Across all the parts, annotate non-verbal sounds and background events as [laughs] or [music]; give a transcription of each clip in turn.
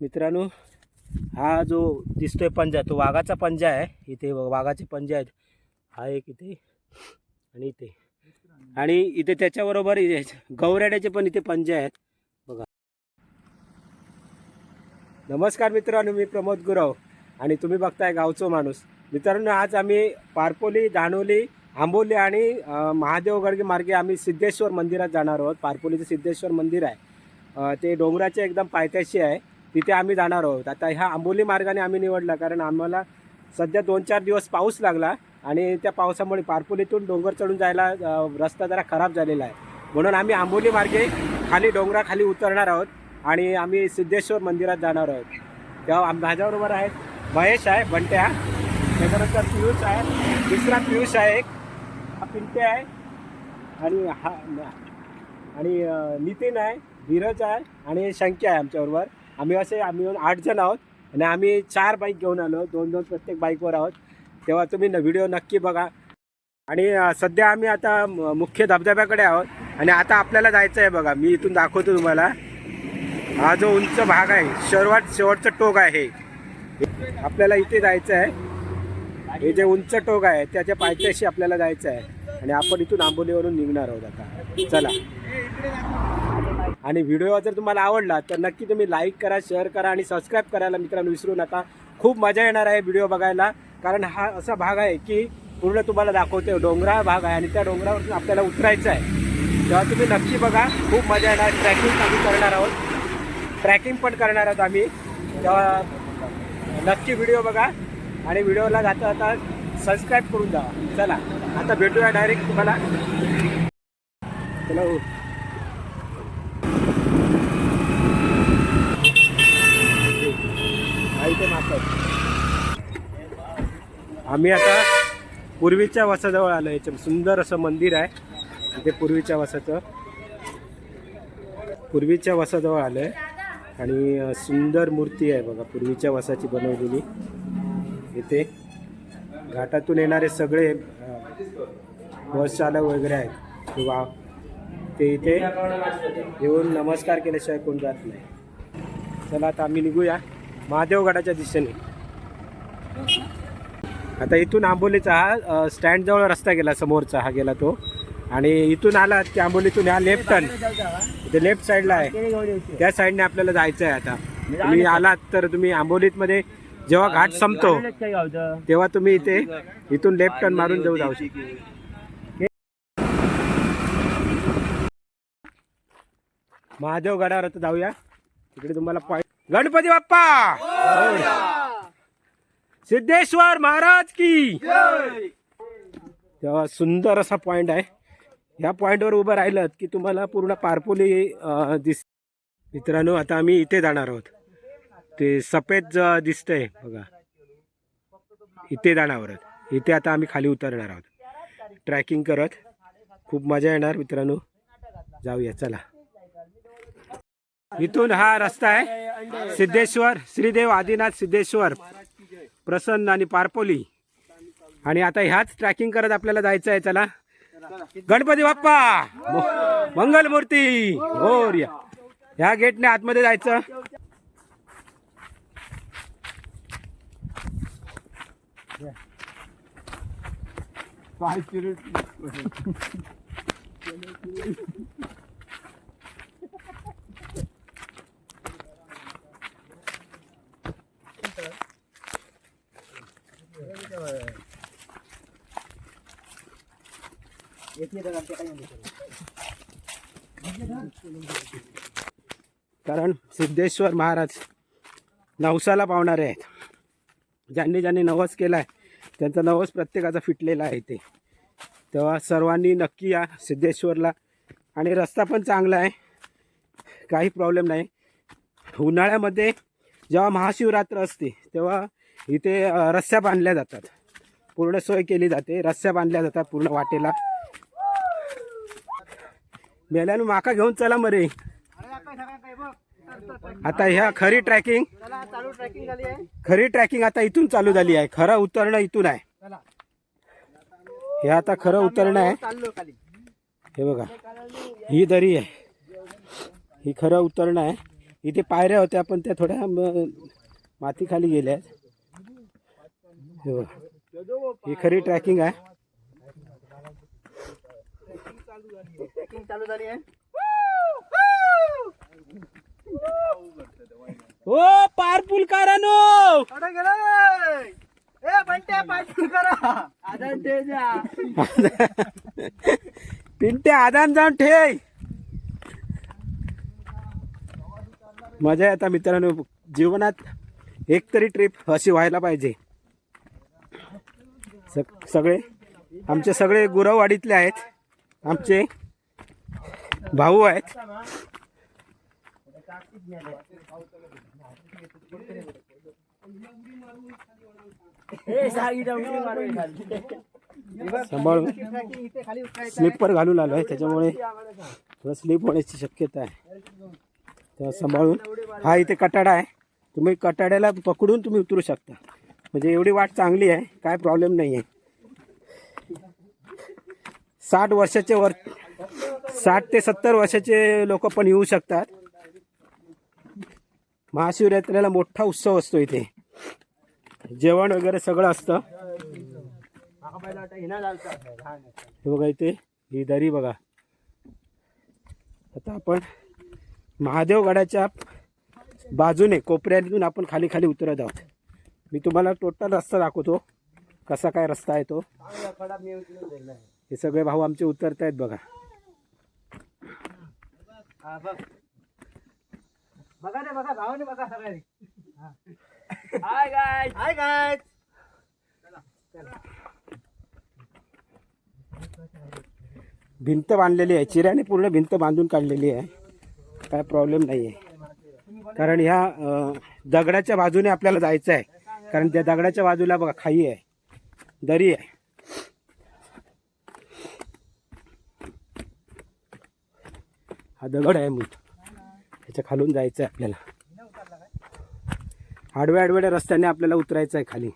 मित्रांनो हा जो दिसतोय पंजा तो वाघाचा पंजा आहे. इथे वाघाचे पंजे आहेत. हा एक इथे आणि इथे. आणि इथे त्याच्याबरोबर गौऱ्याड्याचे गौराड्याचे पण इथे पंजे आहेत बघा नमस्कार मित्रांनो मी प्रमोद गुरव आणि तुम्ही बघताय गावचो माणूस. मित्रांनो आज आम्ही पारपोली दानोली आंबोली आणि अं, महादेव गडगे मार्गे आम्ही सिद्धेश्वर मंदिरात जाणार आहोत. पारपोलीचं सिद्धेश्वर मंदिर आहे. ते डोंगराच्या एकदम पायथ्याशी आहे. तिथे आम्ही जाणार आहोत. आता ह्या आंबोली मार्गाने आम्ही निवडला कारण आम्हाला सध्या दोन चार दिवस पाऊस लागला आणि त्या पावसामुळे पारपोलीतून डोंगर चढून जायला रस्ता जरा खराब झालेला आहे. म्हणून आम्ही आंबोली मार्गे खाली डोंगराखाली उतरणार आहोत. आणि आम्ही सिद्धेश्वर मंदिरात जाणार आहोत. तेव्हा आम- माझ्याबरोबर आहेत महेश आहे बंट्या त्याच्यानंतर पियुष आहे दुसरा पियुष आहे एक हा पिंटे आहे आणि हा आणि नितीन आहे धीरज आहे आणि शंक्या आहे आमच्याबरोबर. आम्ही असे आम्ही येऊन आठ जण आहोत आणि आम्ही चार बाईक घेऊन आलो. दोन दोन प्रत्येक बाईकवर आहोत. तेव्हा तुम्ही न व्हिडिओ नक्की बघा. आणि सध्या आम्ही आता म- मुख्य धबधब्याकडे आहोत. आणि आता आपल्याला जायचं आहे बघा. मी इथून दाखवतो तुम्हाला. हा जो उंच भाग आहे सर्वात शेवटचं टोक आहे. आपल्याला इथे जायचं आहे. हे जे उंच टोक आहे त्याच्या पायथ्याशी आपल्याला जायचं आहे. आणि आपण इथून आंबोलीवरून निघणार आहोत आता. चला. आणि व्हिडिओ जर तुम्हाला आवडला तर नक्की तुम्ही लाईक करा शेअर करा आणि सबस्क्राईब करायला मित्रांनो विसरू नका. खूप मजा येणार आहे व्हिडिओ बघायला. कारण हा असा भाग आहे की पूर्ण तुम्हाला दाखवते डोंगराळ भाग आहे आणि त्या डोंगरावरून आपल्याला उतरायचं आहे. तेव्हा तुम्ही नक्की बघा. खूप मजा येणार. ट्रॅकिंग आम्ही करणार आहोत. ट्रॅकिंग पण करणार आहोत आम्ही. तेव्हा नक्की व्हिडिओ बघा आणि व्हिडिओला जाता जाता सबस्क्राईब करून जा चला आता भेटूया डायरेक्ट तुम्हाला. हॅलो आम्ही आता पूर्वीच्या वसाजवळ आलो याच्या सुंदर असं मंदिर आहे. इथे पूर्वीच्या वसाचं. पूर्वीच्या वसाजवळ आलं आहे आणि सुंदर मूर्ती आहे बघा पूर्वीच्या वसाची बनवलेली. इथे घाटातून येणारे सगळे अ, बस चालक वगैरे आहेत. किंवा ते इथे येऊन नमस्कार केल्याशिवाय कोण जात नाही. चला आता आम्ही निघूया. महादेवगडाच्या दिशेने. आता इथून आंबोलीचा हा स्टँडजवळ रस्ता गेला समोरचा हा गेला तो. आणि इथून आला की आंबोलीतून हा लेफ्ट टर्न इथे लेफ्ट साईडला आहे. त्या साईडने आपल्याला जायचं आहे आता तुम्ही आलात तर तुम्ही आंबोलीतमध्ये जेव्हा घाट संपतो तेव्हा तुम्ही इथे इथून लेफ्ट टर्न मारून जाऊ जाऊ शकता. महादेव गडावर आता जाऊया. तिकडे तुम्हाला पॉईंट गणपती बाप्पा! सिद्धेश्वर महाराज की तेव्हा सुंदर असा पॉइंट आहे. ह्या पॉईंटवर उभं राहिलं की तुम्हाला पूर्ण पारपोली दिस मित्रांनो आता आम्ही इथे जाणार आहोत. ते सफेद दिसतंय बघा. इथे जाणार आहोत. इथे आता आम्ही खाली उतरणार आहोत. ट्रॅकिंग करत. खूप मजा येणार मित्रांनो. जाऊया चला. इथून हा रस्ता आहे. सिद्धेश्वर श्रीदेव आदिनाथ सिद्धेश्वर. प्रसन्न आणि पारपोली. आणि आता ह्याच ट्रॅकिंग करत आपल्याला जायचं आहे चला. गणपती बाप्पा! मंगलमूर्ती! हो या ह्या गेटने आतमध्ये जायचं. कारण सिद्धेश्वर महाराज नवसाला पावणारे आहेत. ज्यांनी ज्यांनी नवस केला आहे त्यांचा नवस प्रत्येकाचा फिटलेला आहे ते. तेव्हा सर्वांनी नक्की या सिद्धेश्वरला. आणि रस्ता पण चांगला आहे. काही प्रॉब्लेम नाही. उन्हाळ्यामध्ये जेव्हा महाशिवरात्र असते तेव्हा इथे रस्त्या बांधल्या जातात. पूर्ण सोय केली जाते. रस्त्या बांधल्या जातात पूर्ण वाटेला. मेल्यानं माका घेऊन चला मरे. आता ह्या खरी ट्रॅकिंग खरी ट्रॅकिंग आता इथून चालू झाली आहे. खरं उतरणं इथून आहे. हे आता खरं उतरणं आहे. हे बघा. ही दरी आहे. ही खरं उतरणं आहे. इथे पायऱ्या होत्या पण त्या थोड्या मातीखाली गेल्या आहेत. हे बघा. ही खरी ट्रॅकिंग आहे. ट्रॅकिंग चालू झाली आहे. ओ पारपूल कारानो गेलं ए करा. आदन पिंटे आदान जाऊन ठेय मजा आता मित्रांनो. जीवनात एक तरी ट्रिप अशी व्हायला पाहिजे. सग- सगळे आमचे सगळे गुरववाडीतले आहेत. आमचे भाऊ आहेत. सांभाळून. स्लिपर घालून आलो आहे त्याच्यामुळे थोडं स्लिप होण्याची शक्यता आहे. तेव्हा सांभाळून. हा इथे कटाडा आहे. तुम्ही कटाड्याला पकडून तुम्ही उतरू शकता. म्हणजे एवढी वाट चांगली आहे काय प्रॉब्लेम नाही आहे साठ वर्षाचे वर साठ ते सत्तर वर्षाचे लोक पण येऊ शकतात. महाशिवरात्रीला मोठा उत्सव असतो इथे. जेवण वगैरे सगळं असतं. हे बघा इथे ही दरी बघा. आता आपण महादेवगडाच्या बाजूने कोपऱ्यातून आपण खाली खाली उतरत आहोत. मी तुम्हाला टोटल रस्ता दाखवतो. कसा काय रस्ता आहे तो. हे सगळे भाऊ आमचे उतरत आहेत बघा. हा बघ. बघा रे बघा भावाने बघा सगळ्यांनी हाय गाय हाय गाय भिंत बांधलेली आहे. चिऱ्याने पूर्ण भिंत बांधून काढलेली आहे. काय प्रॉब्लेम नाही आहे कारण ह्या दगडाच्या बाजूने आपल्याला जायचं आहे कारण त्या दगडाच्या बाजूला बघा खाई आहे. दरी आहे. हा दगड आहे मूठ. त्याच्या खालून जायचं आहे आपल्याला. आडव्या आडव्या रस्त्याने आपल्याला उतरायचं आहे खाली.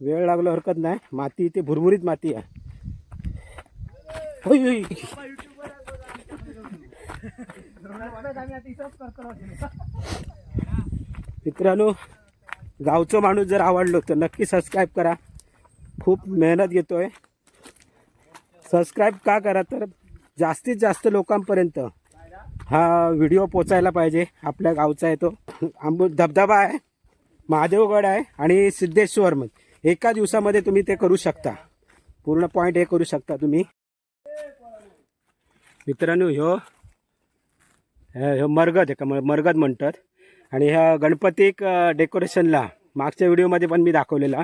वेळ लागला हरकत नाही. माती इथे भुरभुरीत माती आहे. होय, होय. मित्रांनो गावचं माणूस जर आवडलो तर नक्की सबस्क्राईब करा. खूप मेहनत घेतो आहे सबस्क्राईब का करा तर जास्तीत जास्त लोकांपर्यंत हा व्हिडिओ पोचायला पाहिजे. आपल्या गावचा आहे तो. आंबू धबधबा आहे. महादेवगड आहे आणि सिद्धेश्वर मग. एका दिवसामध्ये तुम्ही ते करू शकता. पूर्ण पॉईंट हे करू शकता तुम्ही. मित्रांनो ह्यो ह्यो मरगद आहे का? मरगद म्हणतात. आणि ह्या गणपतीक डेकोरेशनला मागच्या व्हिडिओमध्ये पण मी दाखवलेला.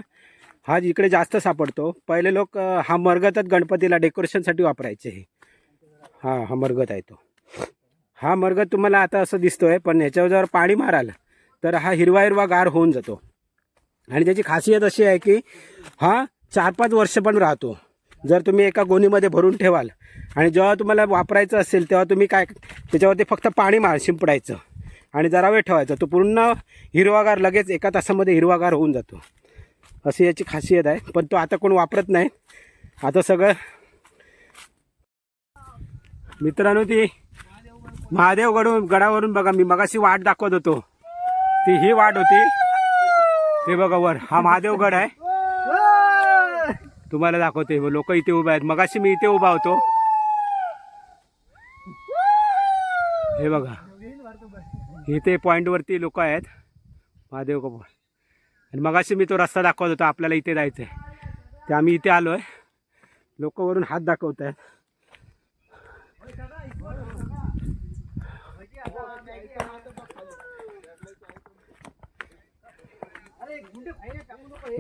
हा इकडे जास्त सापडतो. पहिले लोक हा मरगतच गणपतीला डेकोरेशनसाठी वापरायचे. हे हा हा मरगत आहे तो. हा मरगत तुम्हाला आता असं दिसतोय पण ह्याच्यावर जर पाणी माराल तर हा हिरवा हिरवा गार होऊन जातो. आणि त्याची खासियत अशी आहे की हा चार पाच वर्ष पण राहतो. जर तुम्ही एका गोणीमध्ये भरून ठेवाल आणि जेव्हा तुम्हाला वापरायचं असेल तेव्हा तुम्ही काय त्याच्यावरती फक्त पाणी मार शिंपडायचं. आणि जरा वेळ ठेवायचा. तो पूर्ण हिरवागार लगेच एका तासामध्ये हिरवागार होऊन जातो. अशी याची खासियत आहे. पण तो आता कोण वापरत नाही. आता सगळं मित्रांनो ती महादेवगडून गडावरून बघा मी मगाशी वाट दाखवत होतो. ती ही वाट होती. ते बघा वर. हा महादेवगड आहे. तुम्हाला दाखवते. लोक इथे उभे आहेत. मगाशी मी इथे उभा होतो. हे बघा. इथे पॉईंटवरती लोक आहेत. महादेव कपूर. आणि मगाशी मी तो रस्ता दाखवत होता आपल्याला इथे जायचं आहे ते आम्ही इथे आलो आहे लोक वरून हात दाखवत आहेत.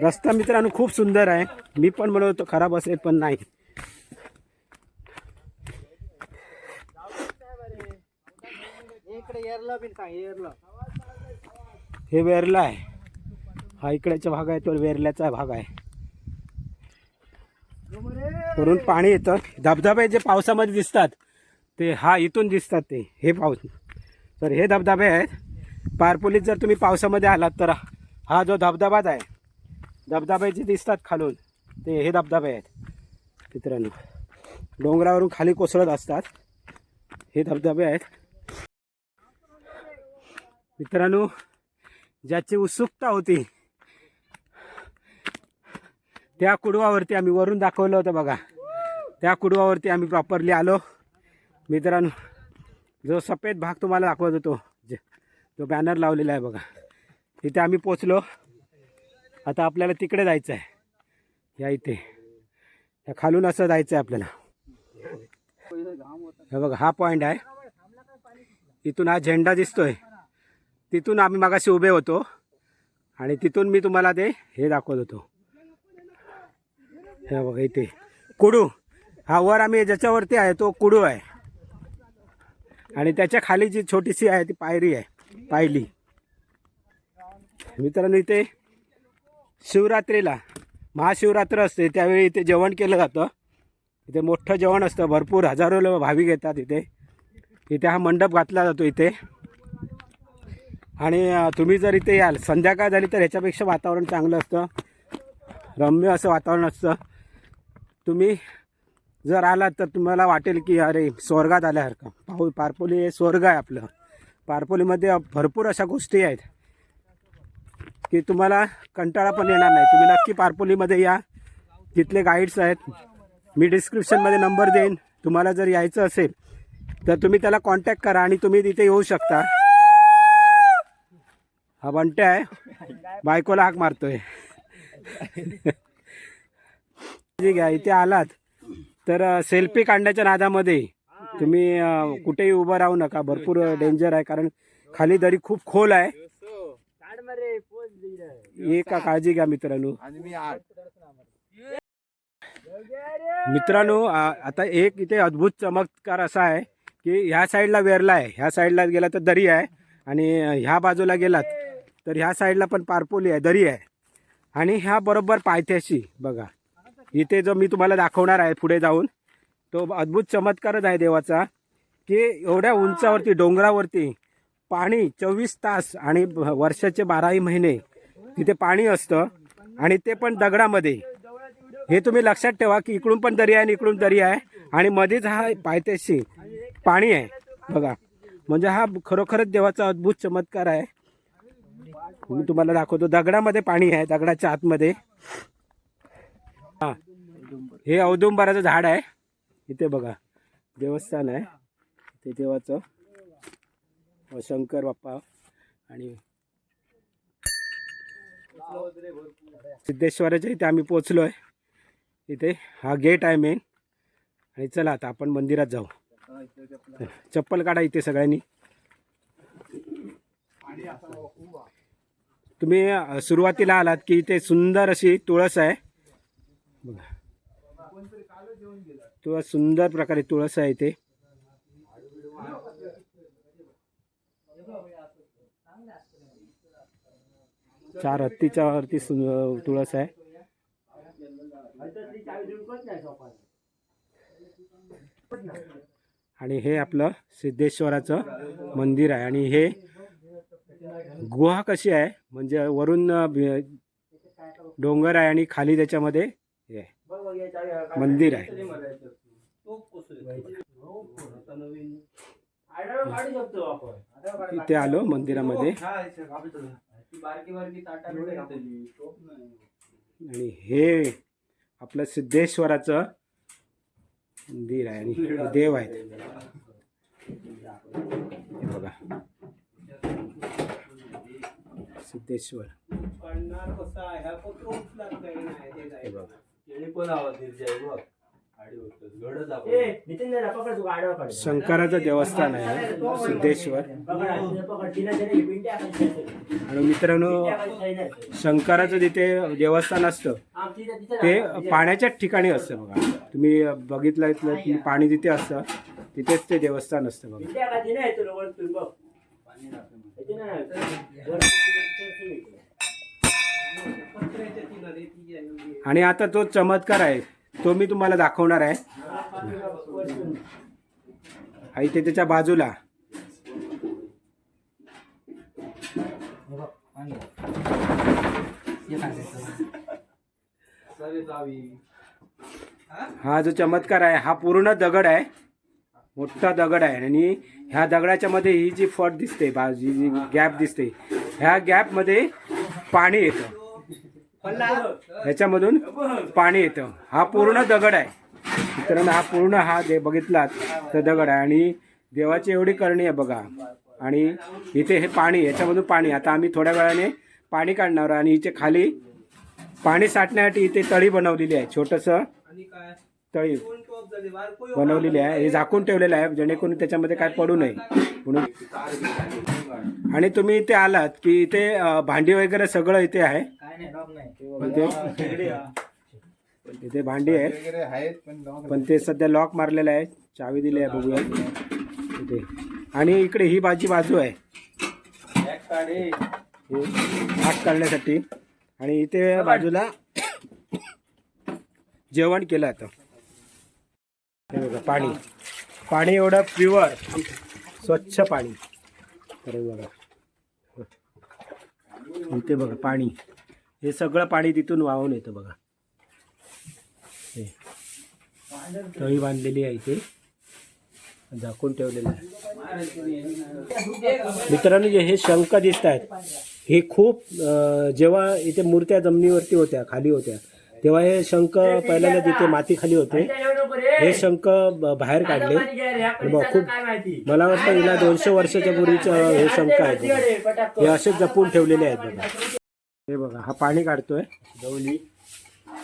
रस्ता मित्रांनो खूप सुंदर आहे. मी पण म्हणत होतो खराब असेल पण नाही इकडे एरलं बिन सांग एरलं हे वेरला आहे. हा इकडचा भाग आहे तो वेरल्याचा भाग आहे. वरून पाणी येतं. धबधबे जे पावसामध्ये दिसतात ते हा इथून दिसतात ते हे पाऊस. तर हे धबधबे आहेत. पारपोलीत जर तुम्ही पावसामध्ये आलात तर हा जो धबधबाच आहे धबधबे जे दिसतात खालून ते हे धबधबे आहेत. मित्रांनो डोंगरावरून खाली कोसळत असतात. हे धबधबे आहेत. मित्रांनो ज्याची उत्सुकता होती त्या कुडवावरती आम्ही वरून दाखवलं होतं बघा. त्या कुडवावरती आम्ही प्रॉपरली आलो. मित्रांनो जो सफेद भाग तुम्हाला दाखवत होतो जे जो बॅनर लावलेला आहे बघा. तिथे आम्ही पोचलो. आता आपल्याला तिकडे जायचं आहे. या इथे. या खालून असं जायचं आहे आपल्याला. हे बघा हा पॉईंट आहे. इथून हा झेंडा दिसतोय. तिथून आम्ही मागाशी उभे होतो आणि तिथून मी तुम्हाला ते हे दाखवत होतो. हे बघा इथे. कुडू. हा वर आम्ही ज्याच्यावरती आहे तो कुडू आहे. आणि त्याच्याखाली जी छोटीशी आहे ती पायरी आहे. पायली. मित्रांनो इथे शिवरात्रीला महाशिवरात्र असते. त्यावेळी इथे जेवण केलं जातं. इथे मोठं जेवण असतं. भरपूर हजारो लोक भाविक येतात इथे. इथे हा मंडप घातला जातो इथे. आणि तुम्ही जर इथे याल संध्याकाळ झाली तर ह्याच्यापेक्षा वातावरण चांगलं असतं. रम्य असं वातावरण असतं. तुम्ही जर आलात तर तुम्हाला वाटेल की अरे स्वर्गात आल्यासारखं. पाहू पारपोली हे स्वर्ग आहे आपलं. पारपोलीमध्ये भरपूर अशा गोष्टी आहेत की तुम्हाला कंटाळा पण येणार नाही. तुम्ही नक्की पारपोलीमध्ये या. तिथले गाईड्स आहेत. मी डिस्क्रिप्शनमध्ये नंबर देईन. तुम्हाला जर यायचं असेल तर तुम्ही त्याला कॉन्टॅक्ट करा आणि तुम्ही तिथे येऊ शकता. हा बंटे आहे. बायकोला हाक मारतोय. ठीक आहे इथे आलात. तर सेल्फी काढण्याच्या नादामध्ये तुम्ही कुठेही उभं राहू नका. भरपूर डेंजर आहे कारण खाली दरी खूप खोल आहे. काढ हे का काळजी घ्या मित्रांनो. मित्रांनो आता एक इथे अद्भुत चमत्कार असा आहे की ह्या साईडला वेरला आहे. ह्या साईडला गेला तर दरी आहे आणि ह्या बाजूला गेलात तर ह्या साईडला पण पारपोली आहे दरी आहे. आणि ह्या बरोबर पायथ्याशी बघा. इथे जो मी तुम्हाला दाखवणार आहे पुढे जाऊन तो अद्भुत चमत्कारच आहे देवाचा की एवढ्या उंचावरती डोंगरावरती पाणी चोवीस तास आणि वर्षाचे बाराही महिने तिथे पाणी असतं. आणि ते पण दगडामध्ये. हे तुम्ही लक्षात ठेवा की इकडून पण दरी आहे आणि इकडून दरी आहे. आणि मध्येच हा पायथ्याशी पाणी आहे बघा. म्हणजे हा खरोखरच देवाचा अद्भुत चमत्कार आहे. मी तुम्हाला दाखवतो. दगडामध्ये पाणी आहे दगडाच्या आतमध्ये. हा. हे औदुंबराचं झाड आहे. इथे बघा देवस्थान आहे. ते देवाचं. शंकर बाप्पा आणि सिद्धेश्वराच्या इथे आम्ही पोचलो आहे इथे हा गेट आहे मेन आणि चला आता आपण मंदिरात जाऊ. चप्पल काढा इथे सगळ्यांनी. तुम्ही सुरुवातीला आलात की इथे सुंदर अशी तुळस आहे. बघा. तुळस सुंदर प्रकारे तुळस आहे इथे. चार हत्तीच्या वरती सु- तुळस आहे. आणि हे आपलं सिद्धेश्वराचं मंदिर आहे. आणि हे गुहा कशी आहे? म्हणजे वरून डोंगर आहे आणि खाली त्याच्यामध्ये हे आहे. मंदिर आहे. इथे आलो मंदिरामध्ये. आणि हे आपलं सिद्धेश्वराचं मंदिर आहे आणि देव आहेत. बघा. सिद्धेश्वर. हे. शंकराचं देवस्थान आहे सिद्धेश्वर. आणि मित्रांनो. शंकराचं जिथे देवस्थान असतं ते राहा. पाण्याच्याच ठिकाणी असतं बघा. तुम्ही बघितलं इथलं की पाणी जिथे असतं तिथेच ते देवस्थान असतं बघा नाही तुला वरतून बघ. खायची नाही. वर- आणि आता तो चमत्कार आहे. तो मी तुम्हाला दाखवणार आहे. हा इथे त्याच्या बाजूला. हा जो चमत्कार आहे हा पूर्ण दगड आहे. मोठा दगड आहे. आणि ह्या दगडाच्या मध्ये ही जी फट दिसते बा जी जी गॅप दिसते ह्या गॅपमध्ये पाणी येतं. ह्याच्यामधून पाणी येतं. हा पूर्ण दगड आहे. मित्रांनो हा पूर्ण हा दे बघितलात तर दगड आहे. आणि देवाची एवढी करणी आहे बघा. आणि इथे हे पाणी याच्यामधून पाणी. आता आम्ही थोड्या वेळाने पाणी काढणार आणि इथे खाली पाणी साठण्यासाठी इथे तळी बनवलेली आहे. छोटंसं तळी बनवलेली आहे. हे झाकून ठेवलेलं आहे. जेणेकरून त्याच्यामध्ये काय पडू नये. म्हणून आणि तुम्ही इथे आलात की इथे भांडी वगैरे सगळं इथे आहे? पण ते डॉग इथे भांडी आहेत. वगैरे आहेत पण पण ते सध्या लॉक मारलेलं आहे चावी दिली आहे बघूया. तिथे आणि इकडे ही बाजी बाजू आहे. हे आग काढण्यासाठी. आणि इथे बाजूला जेवण केलं जातं हे बघा पाणी. पाणी एवढं प्युअर स्वच्छ पाणी. तर हे बघा. इथे बघा पाणी. हे सगळं पाणी तिथून वाहून येतं बघा. हे. तळी बांधलेली आहे इथे. झाकून ठेवलेलं आहे. मित्रांनो जे हे शंख दिसत आहेत हे खूप जेव्हा इथे मूर्त्या जमिनीवरती होत्या खाली होत्या तेव्हा हे शंख पहिल्यांदा तिथे मातीखाली होते हे शंख बाहेर काढले. खूप मला वाटतं हिला दोनशे वर्षाच्या पूर्वीचं हे शंख आहेत हे असे जपून ठेवलेले आहेत बघा. हे बघा हा पाणी काढतोय. गवली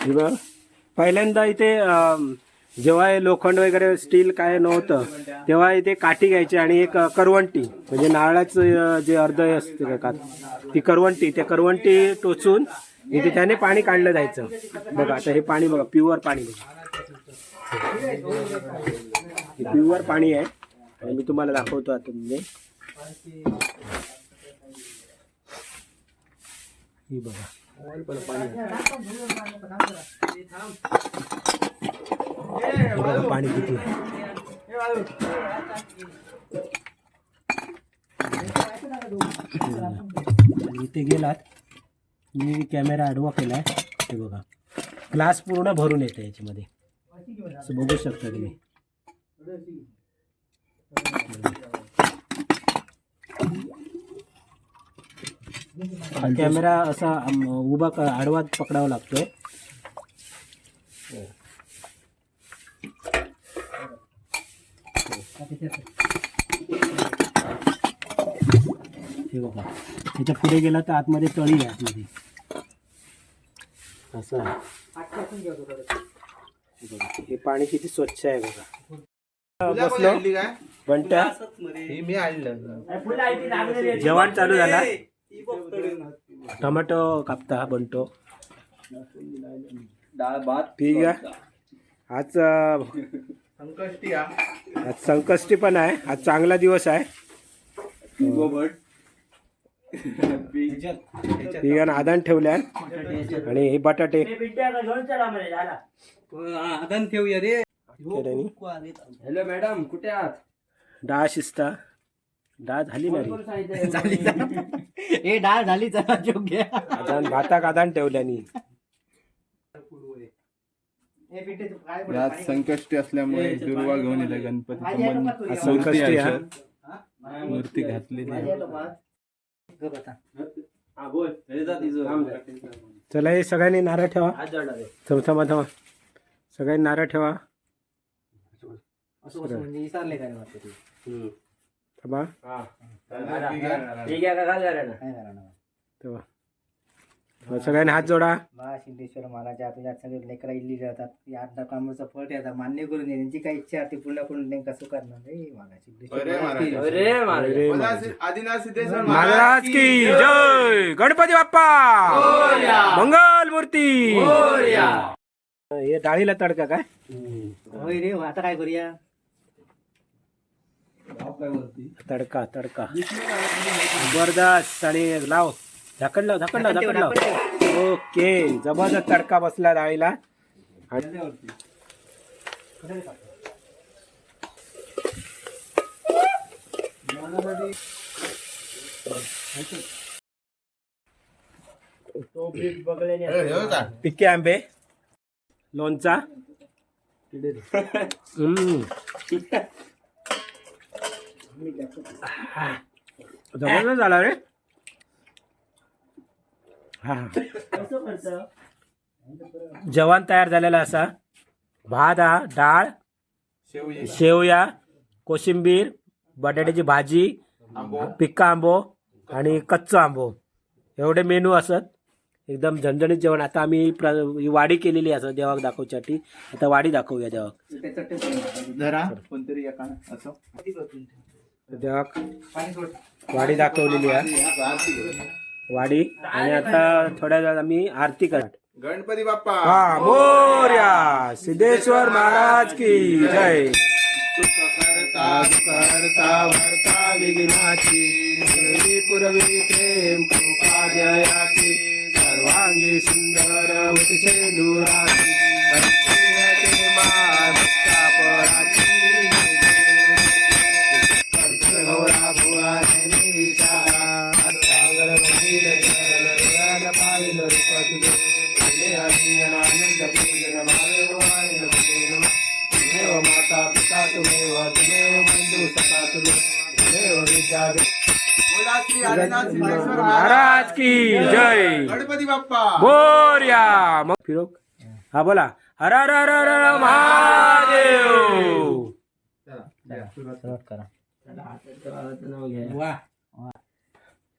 हे बघ. पहिल्यांदा इथे जेव्हा हे लोखंड वगैरे स्टील काय नव्हतं तेव्हा इथे काठी घ्यायची आणि एक करवंटी म्हणजे नारळाचं जे अर्ध असते का ती करवंटी त्या करवंटी टोचून इथे त्याने पाणी काढलं जायचं. बघा आता हे पाणी बघा प्युअर पाणी बघा. प्युअर पाणी आहे. आणि मी तुम्हाला दाखवतो आता म्हणजे. ही बघा. पाणी बघा पाणी किती आहे. इथे गेलात. मी कॅमेरा आडवा केलाय. हे बघा. ग्लास पूर्ण भरून येते याच्यामध्ये. असं बघू शकता तुम्ही. कॅमेरा असा उभा क- आडवा पकडावा लागतोय. हे बघा. त्याच्या पुढे गेला तर आतमध्ये तळी आहे आतमध्ये. असं आहे. हे हे पाणी किती स्वच्छ आहे बघा. बंट्या. हे मी आणलं. जेवण चालू झाला. टोमॅटो कापता बंटो डाळ भात ठीक आहे. आज संकष्टी हा. आज संकष्टी पण आहे. आज चांगला दिवस आहे. ठीक आहे ना आदान ठेवल्या आणि हे बटाटे. आदन ठेवूया रे. हॅलो मॅडम कुठे आहात? डाळ शिजता. डाळ झाली नाही [laughs] [laughs] ए डाळ झाली चला योग्य आदान भाताक आदान ठेवल्यानी. संकष्टी असल्यामुळे दुर्वा घेऊन येते गणपती आज संकष्टी आहे मूर्ती घातलेली आहे. चला हे सगळ्यांनी नारळ ठेवा. थांबा थांबा थांबा. सगळ्यांनी नारळ ठेवा. म्हणजे विसरले काय वाटतं. थांबा? तेव्हा सगळ्यांनी हात जोडा. बा सिद्धेश्वर महाराजा तुझ्या सगळे लेकरा इल्ली जातात ती आता कामाचं फळ ठेवतात मान्य करून दे त्यांची काय इच्छा ती पूर्ण करून दे कसं करणार? रे मला सिद्धेश्वर अरे महाराज. सिद्धेश्वर महाराज की जय! गणपती बाप्पा! मंगल मूर्ती हे डाळीला तडका काय? होय रे आता काय करूया? तडका तडका. जबरदस्त आणि लाव. झाकण लाव झाकण लाव झाकण लाव. ओके जबरदस्त तडका बसला डाळीला पिके आंबे. लोणचा. [laughs] जबरदस्त झाला रे. हा. जेवण तयार झालेला असा. भात हा डाळ शेवया कोशिंबीर बटाट्याची भाजी आंबो पिक्का आंबो आणि कच्चो आंबो. एवढे मेनू असत. एकदम झणझणीत जेवण. आता आम्ही प्र ही वाडी केलेली असं देवाक दाखवच्यासाठी. आता वाडी दाखवूया देवाक. धरा कोणतरी असं. देवाक वाडी दाखवलेली आहे. वाडी. आणि आता थोड्या वेळात आम्ही आरती करणार गणपती बाप्पा. हा मोर्या. सिद्धेश्वर महाराज की जय. करता करता भरता विघ्नाची. देवी पुरवी प्रेम कृपा जयाची. सर्वांगी सुंदर भक्तिरते पराची महाराज की जय। गणपती बाप्पा। बोर्या मग फिरोक? हा बोला. हर हर हर हर महादेव। करा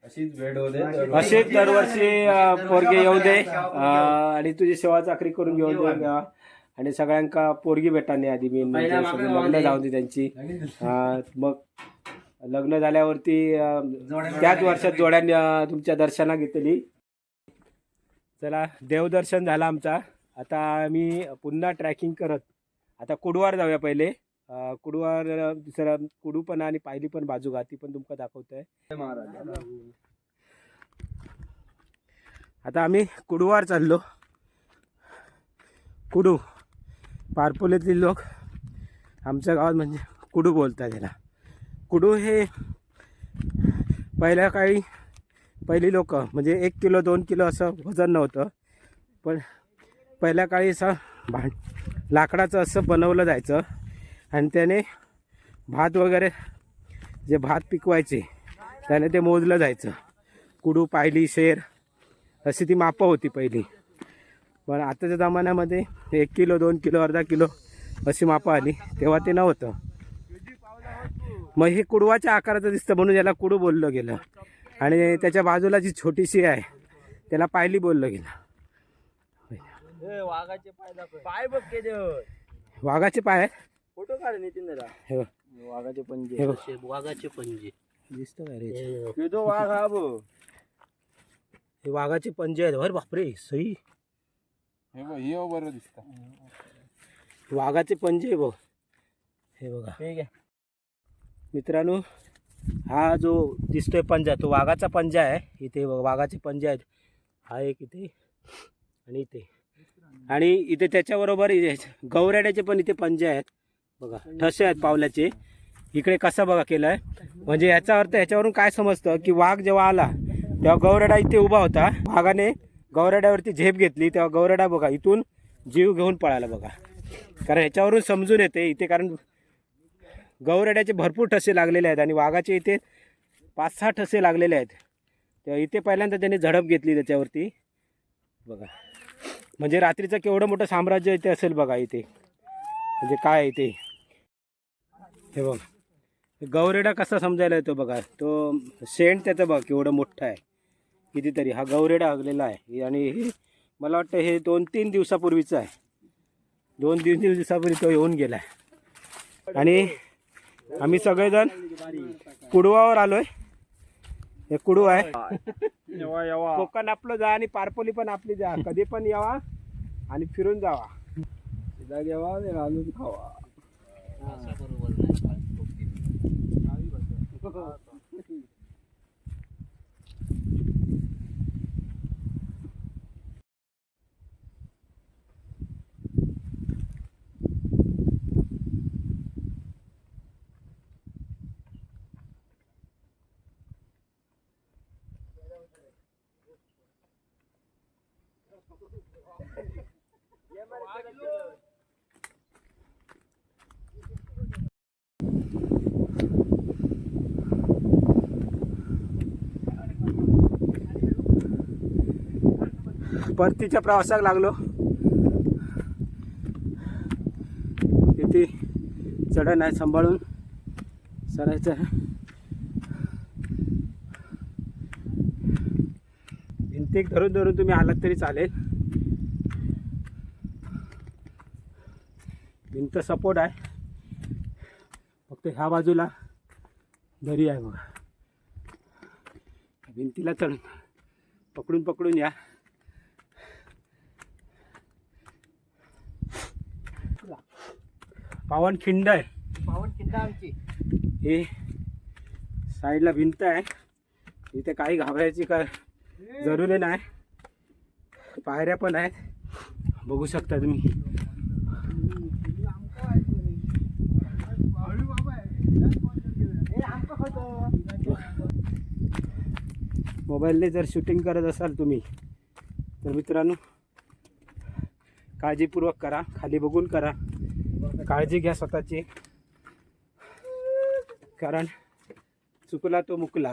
अशीच असेच दरवर्षी पोरगे येऊ दे. आणि तुझी सेवा चाकरी करून घेऊन दे. आणि सगळ्यांका पोरगी भेटाने आधी. मी म्हणजे सगळी लग्न जाऊ दे त्यांची. मग लग्न झाल्यावरती त्याच वर्षात जोड्याने तुमच्या दर्शना घेतली. चला देवदर्शन झालं आमचा. आता आम्ही पुन्हा ट्रॅकिंग करत आता कुडवार जाऊया पहिले. कुडवार दुसरा कुडू पण आणि पायली पण बाजू घाती पण तुमका दाखवतोय. आता आम्ही कुडवार चाललो. कुडू पारपोलीतले लोक आमच्या गावात म्हणजे कुडू बोलतात त्याला कुडू हे पहिल्या काळी पहिली लोक म्हणजे एक किलो दोन किलो असं वजन नव्हतं. पण पहिल्या काळी असं भांड लाकडाचं असं बनवलं जायचं. आणि त्याने भात वगैरे जे भात पिकवायचे त्याने ते मोजलं जायचं. कुडू पायली शेर अशी ती मापं होती पहिली. पण आताच्या जमान्यामध्ये एक किलो दोन किलो अर्धा किलो अशी मापं आली. तेव्हा ते नव्हतं. मग हे कुडवाच्या आकाराचं दिसतं म्हणून याला कुडू बोललं गेलं. आणि त्याच्या बाजूला जी छोटीशी आहे त्याला पायली बोललं गेलं. वाघाचे पाय दाखव. पाय बघ के देव. वाघाचे पाय आहेत. फोटो काढ नितीन दादा. हे वाघाचे हे पंजे वाघाचे पंजे. दिसतं काय रे? तो वाघ हा बघ. हे वाघाचे पंजे आहेत. अरे बापरे सई. हे बघ हे बरं दिसतं. वाघाचे पंजे बघ. हे बघा. ठीक आहे मित्रांनो हा जो दिसतोय पंजा तो वाघाचा पंजा आहे. इथे वाघाचे पंजे आहेत. हा एक इथे आणि इथे. आणि इथे त्याच्याबरोबर इथे गौराड्याचे पण इथे पंजे आहेत. बघा ठसे आहेत पावल्याचे इकडे कसा बघा केलं आहे म्हणजे याचा अर्थ याच्यावरून काय समजतं की वाघ जेव्हा आला तेव्हा गौराडा इथे उभा होता. वाघाने गौराड्यावरती झेप घेतली तेव्हा गौराडा बघा इथून जीव घेऊन पळाला बघा. कारण ह्याच्यावरून समजून येते इथे कारण गौरड्याचे भरपूर ठसे लागलेले आहेत आणि वाघाचे इथे पाच सहा ठसे लागलेले आहेत. तेव्हा इथे पहिल्यांदा त्यांनी झडप घेतली त्याच्यावरती. बघा. म्हणजे रात्रीचं केवढं मोठं साम्राज्य इथे असेल बघा इथे. म्हणजे काय आहे इथे हे बघ. गौरेडा कसा समजायला येतो बघा. तो सेंट त्याचं बघ केवढं मोठा आहे. कितीतरी. हा गौरेडा आगलेला आहे. आणि हे मला वाटतं हे दोन तीन दिवसापूर्वीचं आहे. दोन तीन दिवसापूर्वी तो येऊन गेला आहे आणि आम्ही सगळेजण कुडवावर आलोय. हे कुडू आहे. कोकण आपलं जा आणि पारपोली पण आपली जा. कधी पण यावा आणि फिरून जावा. एकदा जेवा घालून खावा. [laughs] परतीच्या प्रवासाक लागलो. किती चढण आहे सांभाळून. चढायचं आहे. भिंतीक धरून धरून तुम्ही आलात तरी चालेल. भिंत सपोर्ट आहे. फक्त ह्या बाजूला दरी आहे बघा. भिंतीला चढ पकडून पकडून या. पावनखिंड आहे. पावन किंदा आमची. हे साईडला भिंत आहे. इथे काही घाबरायची काय जरुरी नाही. पायऱ्या पण आहेत. बघू शकता तुम्ही. मोबाईलने जर शूटिंग करत असाल तुम्ही तर मित्रांनो काळजीपूर्वक करा खाली बघून करा. काळजी घ्या स्वतःची. कारण चुकला तो मुकला.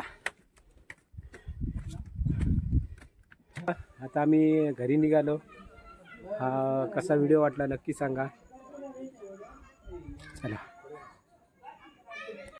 आता आम्ही घरी निघालो. हा कसा व्हिडिओ वाटला नक्की सांगा.